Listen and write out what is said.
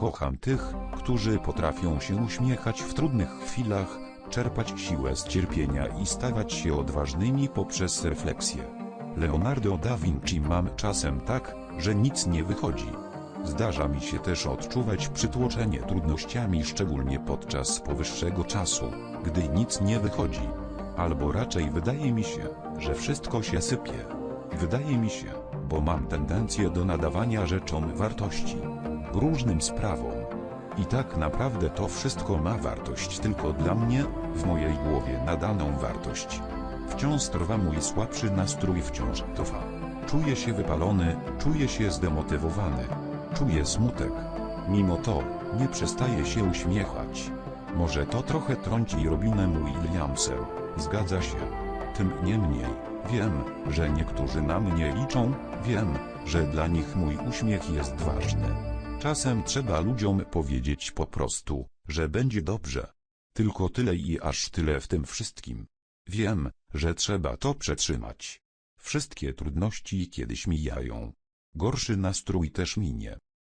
Kocham tych, którzy potrafią się uśmiechać w trudnych chwilach, czerpać siłę z cierpienia i stawać się odważnymi poprzez refleksję. Leonardo da Vinci mam czasem tak, że nic nie wychodzi. Zdarza mi się też odczuwać przytłoczenie trudnościami szczególnie podczas powyższego czasu, gdy nic nie wychodzi. Albo raczej wydaje mi się, że wszystko się sypie. Wydaje mi się, bo mam tendencję do nadawania rzeczom wartości. Różnym sprawom. I tak naprawdę to wszystko ma wartość tylko dla mnie, w mojej głowie nadaną wartość. Wciąż trwa mój słabszy nastrój wciąż trwa. Czuję się wypalony, czuję się zdemotywowany. Czuję smutek. Mimo to, nie przestaję się uśmiechać. Może to trochę trąci Robinem Williamsem, zgadza się. Tym niemniej, wiem, że niektórzy na mnie liczą, wiem, że dla nich mój uśmiech jest ważny. Czasem trzeba ludziom powiedzieć po prostu, że będzie dobrze. Tylko tyle i aż tyle w tym wszystkim. Wiem, że trzeba to przetrzymać. Wszystkie trudności kiedyś mijają. Gorszy nastrój też minie.